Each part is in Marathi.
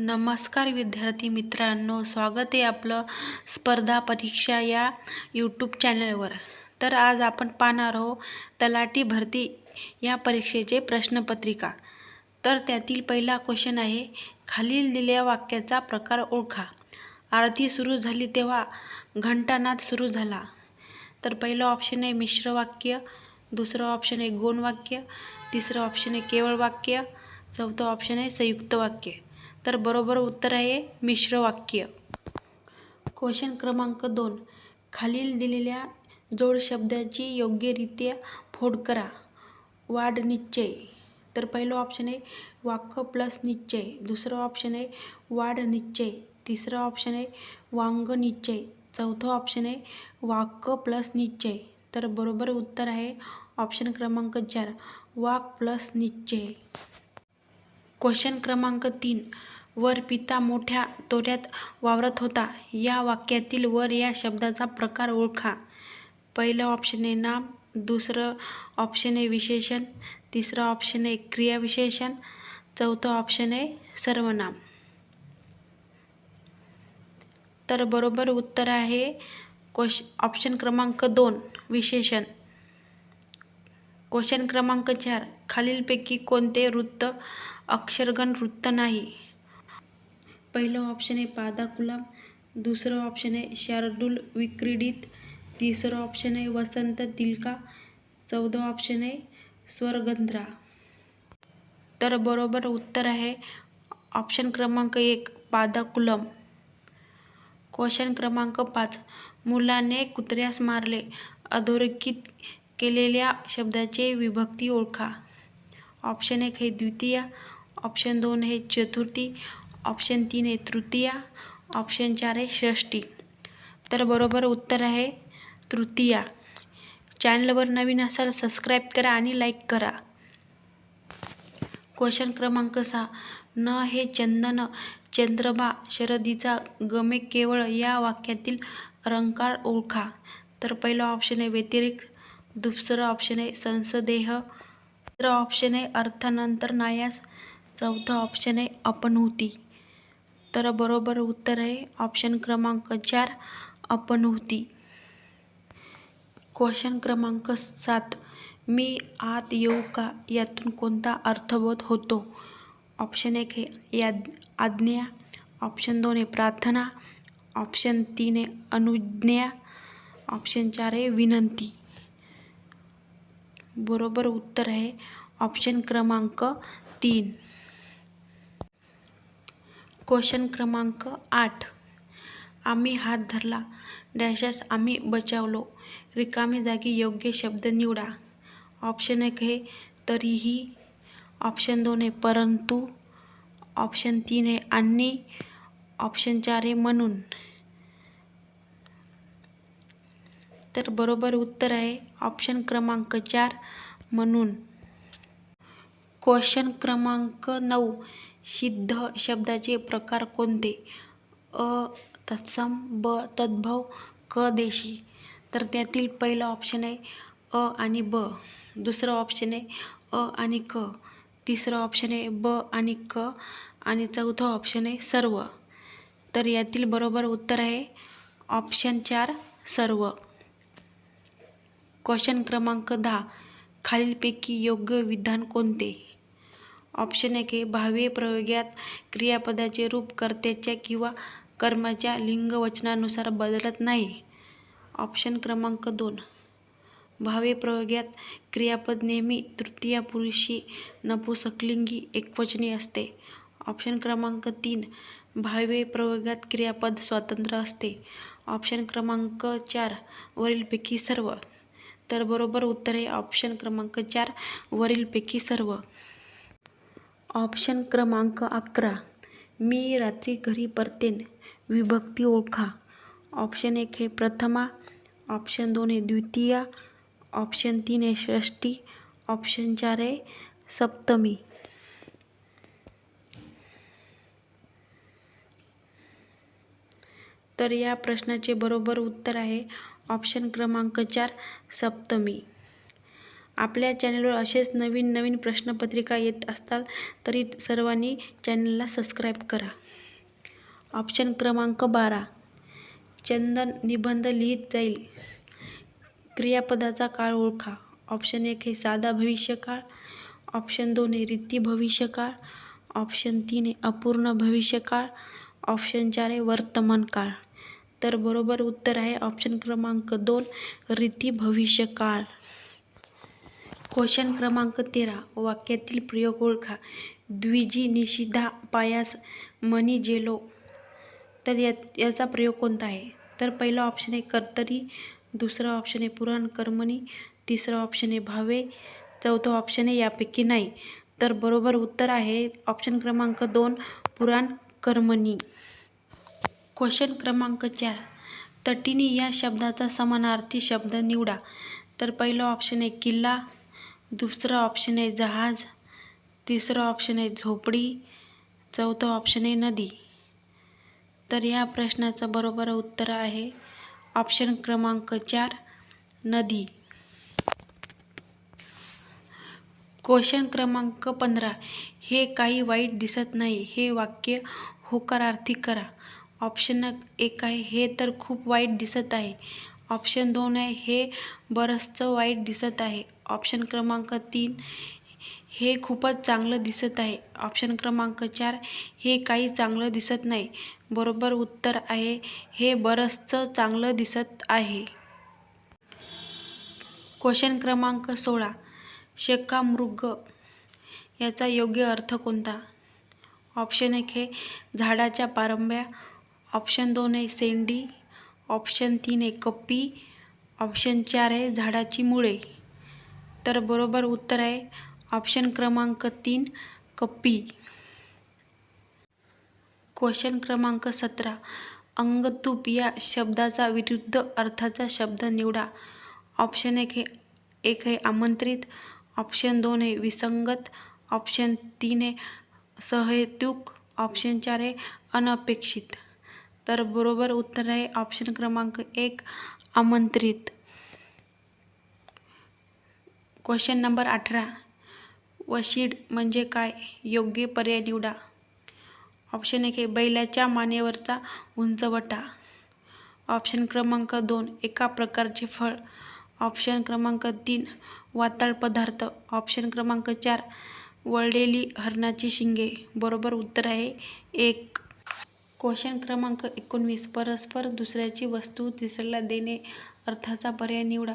नमस्कार विद्यार्थी मित्रांनो स्वागत आहे आपलं स्पर्धा परीक्षा या यूट्यूब चॅनलवर तर आज आपण पाहणार आहो तलाठी भरती या परीक्षेचे प्रश्नपत्रिका. तर त्यातील पहिला क्वेश्चन आहे खालील दिलेल्या वाक्याचा प्रकार ओळखा. आरती सुरू झाली तेव्हा घंटानाद सुरू झाला. तर पहिलं ऑप्शन आहे मिश्र वाक्य दुसरं ऑप्शन आहे गौण वाक्य तिसरं ऑप्शन आहे केवळ वाक्य चौथं ऑप्शन आहे संयुक्त वाक्य. तर बरोबर उत्तर आहे मिश्र वाक्य. क्वेश्चन क्रमांक दोन. खालील दिलेल्या जोड शब्दाची योग्यरित्या फोड करा. वाढ निश्चय. तर पहिलं ऑप्शन आहे वाक्य प्लस निश्चय. दुसरं ऑप्शन आहे वाढ निश्चय. तिसरं ऑप्शन आहे वांग निश्चय. चौथं ऑप्शन आहे वाक्य प्लस निश्चय. तर बरोबर उत्तर आहे ऑप्शन क्रमांक चार. वाक प्लस निश्चय. क्वेश्चन क्रमांक तीन. वर पिता मोठ्या तोऱ्यात वावरत होता. या वाक्यातील वर या शब्दाचा प्रकार ओळखा. पहिलं ऑप्शन आहे नाम दुसरं ऑप्शन आहे विशेषण तिसरं ऑप्शन आहे क्रियाविशेषण चौथं ऑप्शन आहे सर्वनाम. तर बरोबर उत्तर आहे क्वेश ऑप्शन क्रमांक दोन विशेषण. क्वेश्चन क्रमांक चार खालीलपैकी कोणते वृत्त अक्षरगण वृत्त नाही? पहिलं ऑप्शन आहे पादाकुलम दुसरं ऑप्शन आहे शार्दूल विक्रीडित तिसरं ऑप्शन आहे वसंत तिलका चौदा ऑप्शन आहे स्वरगंध्रा. तर बरोबर उत्तर आहे ऑप्शन क्रमांक एक पादाकुलम क्वेश्चन क्रमांक पाच मुलाने कुत्र्यास मारले अधोरेखित केलेल्या शब्दाचे विभक्ती ओळखा. ऑप्शन एक आहे द्वितीया ऑप्शन दोन आहे चतुर्थी ऑप्शन तीन आहे तृतीया ऑप्शन चार आहे षष्टी तर बरोबर उत्तर आहे तृतीया. चॅनलवर नवीन असाल सबस्क्राईब करा आणि लाईक करा. क्वेश्चन क्रमांक सहा. न हे चंदन चंद्रमा शरदीचा गमे केवळ या वाक्यातील अलंकार ओळखा. तर पहिलं ऑप्शन आहे व्यतिरिक्त दुसरं ऑप्शन आहे संसदेह तिसरं ऑप्शन आहे अर्थानंतर नायास चौथं ऑप्शन आहे अपनहुती. तर बरोबर उत्तर आहे. ऑप्शन क्रमांक चार अपनहुती क्वेश्चन क्रमांक सात, मी आत येऊ का? यातून कोणता अर्थबोध होतो? ऑप्शन एक आहे या आज्ञा. ऑप्शन दोन आहे प्रार्थना. ऑप्शन तीन आहे अनुज्ञा. ऑप्शन चार आहे विनंती. बरोबर उत्तर आहे. ऑप्शन क्रमांक तीन. क्वेश्चन क्रमांक आठ. आम्ही हात धरला. डॅशस आम्ही बचावलो. रिकामी जागी योग्य शब्द निवडा. ऑप्शन एक आहे तरीही. ऑप्शन दोन आहे परंतु. ऑप्शन तीन आहे आणि. ऑप्शन चार आहे म्हणून. तर बरोबर उत्तर आहे ऑप्शन क्रमांक चार म्हणून. क्वेश्चन क्रमांक नऊ. सिद्ध शब्दाचे प्रकार कोणते? अ तत्सम ब तद्भव क देशी. तर त्यातील पहिलं ऑप्शन आहे अ आणि ब. दुसरं ऑप्शन आहे अ आणि क. तिसरं ऑप्शन आहे ब आणि क. आणि चौथं ऑप्शन आहे सर्व. तर यातील बरोबर उत्तर आहे ऑप्शन चार सर्व. क्वेश्चन क्रमांक दहा. खालीलपैकी योग्य विधान कोणते? ऑप्शन एक भावे प्रयोगात क्रियापदाचे रूप कर्त्याच्या किंवा कर्माच्या लिंगवचनानुसार बदलत नाही. ऑप्शन क्रमांक दोन. भावे प्रयोगात क्रियापद नेहमी तृतीय पुरुषी नपुसकलिंगी एकवचनी असते. ऑप्शन क्रमांक तीन. भावे प्रयोगात क्रियापद स्वतंत्र असते. ऑप्शन क्रमांक चार. वरीलपैकी सर्व. तर बरोबर उत्तर आहे ऑप्शन क्रमांक चार. वरीलपैकी सर्व. ऑप्शन क्रमांक अकरा. मी रात्री घरी परतेन. विभक्ती ओळखा. ऑप्शन एक है प्रथमा. ऑप्शन दोन है द्वितीया. ऑप्शन तीन है षष्टी ऑप्शन चार है सप्तमी. तर या प्रश्नाचे बरोबर उत्तर आहे ऑप्शन क्रमांक चार, सप्तमी. आपल्या चॅनलवर असेच नवीन नवीन प्रश्नपत्रिका येत असतात तरी सर्वांनी चॅनलला सबस्क्राईब करा. ऑप्शन क्रमांक बारा. चंदन निबंध लिहित जाईल. क्रियापदाचा काळ ओळखा. ऑप्शन एक आहे साधा भविष्यकाळ ऑप्शन दोन हे रित्ती भविष्यकाळ ऑप्शन तीन हे अपूर्ण भविष्यकाळ ऑप्शन चार आहे वर्तमान काळ. तर बरोबर उत्तर आहे ऑप्शन क्रमांक दोन रीती भविष्यकाळ क्वेश्चन क्रमांक तेरा. वाक्यातील प्रयोग ओळखा. द्विजी निशिधा पायास मनी जेलो. तर या याचा प्रयोग कोणता आहे? तर पहिला ऑप्शन आहे कर्तरी दुसरा ऑप्शन आहे पुराण कर्मणी तिसरा ऑप्शन आहे भावे चौथा ऑप्शन आहे यापैकी नाही. तर बरोबर उत्तर आहे ऑप्शन क्रमांक दोन पुराण कर्मणी. क्वेश्चन क्रमांक चार. तटिनी या शब्दाचा समानार्थी शब्द निवडा. तर पहिलं ऑप्शन आहे किल्ला दुसरं ऑप्शन आहे जहाज. तिसरं ऑप्शन आहे झोपडी. चौथं ऑप्शन आहे नदी. तर या प्रश्नाचं बरोबर उत्तर आहे ऑप्शन क्रमांक चार नदी. क्वेश्चन क्रमांक पंधरा. हे काही वाईट दिसत नाही. हे वाक्य होकारार्थी करा. ऑप्शन एक आहे. हे तर खूप वाईट दिसत आहे. ऑप्शन दोन आहे हे बरंचसं वाईट दिसत आहे. ऑप्शन क्रमांक तीन हे खूपच चांगलं दिसत आहे. ऑप्शन क्रमांक चार हे काही चांगलं दिसत नाही. बरोबर उत्तर आहे हे बरंचसं चांगलं दिसत आहे. क्वेश्चन क्रमांक सोळा शेकामृग याचा योग्य अर्थ कोणता? ऑप्शन एक हे झाडाच्या पारंब्या. ऑप्शन दोन आहे सेंडी. ऑप्शन तीन आहे कप्पी ऑप्शन चार आहे झाडाची मुळे. तर बरोबर उत्तर आहे ऑप्शन क्रमांक तीन कप्पी. क्वेश्चन क्रमांक सतरा अंगतूप या शब्दाचा विरुद्ध अर्थाचा शब्द निवडा. ऑप्शन एक हे एक आहे आमंत्रित ऑप्शन दोन आहे विसंगत ऑप्शन तीन आहे सहेतुक ऑप्शन चार आहे अनपेक्षित. तर बरोबर उत्तर आहे ऑप्शन क्रमांक एक आमंत्रित. क्वेश्चन नंबर अठरा. वशीड म्हणजे काय? योग्य पर्याय निवडा. ऑप्शन एक आहे बैलाच्या मानेवरचा उंचवटा ऑप्शन क्रमांक दोन एका प्रकारचे फळ. ऑप्शन क्रमांक तीन वाताळ पदार्थ. ऑप्शन क्रमांक चार वळलेली हरणाची शिंगे. बरोबर उत्तर आहे एक. क्वेश्चन क्रमांक एकोणवीस. परस्पर दुसऱ्याची वस्तू तिसऱ्याला देणे अर्थाचा पर्याय निवडा.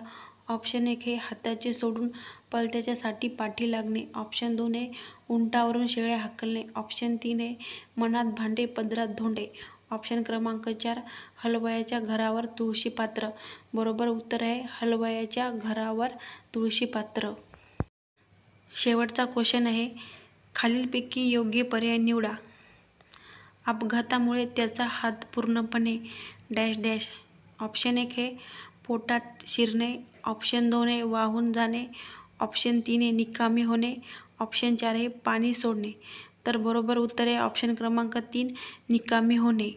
ऑप्शन एक हे हाताचे सोडून पलत्याच्यासाठी पाठी लागणे. ऑप्शन दोन आहे उंटावरून शेळ्या हाकलणे. ऑप्शन तीन आहे मनात भांडे पदरात धोंडे. ऑप्शन क्रमांक चार हलवयाच्या घरावर तुळशी पात्र. बरोबर उत्तर आहे हलवयाच्या घरावर तुळशी पात्र. शेवटचा क्वेश्चन आहे खालीलपैकी योग्य पर्याय निवडा. अपघातामुळे त्याचा हात पूर्णपणे डॅश डॅश. ऑप्शन एक आहे पोटात शिरणे ऑप्शन दोन आहे वाहून जाणे ऑप्शन तीन आहे निकामी होणे ऑप्शन चार आहे पाणी सोडणे. तर बरोबर उत्तर आहे ऑप्शन क्रमांक तीन निकामी होणे.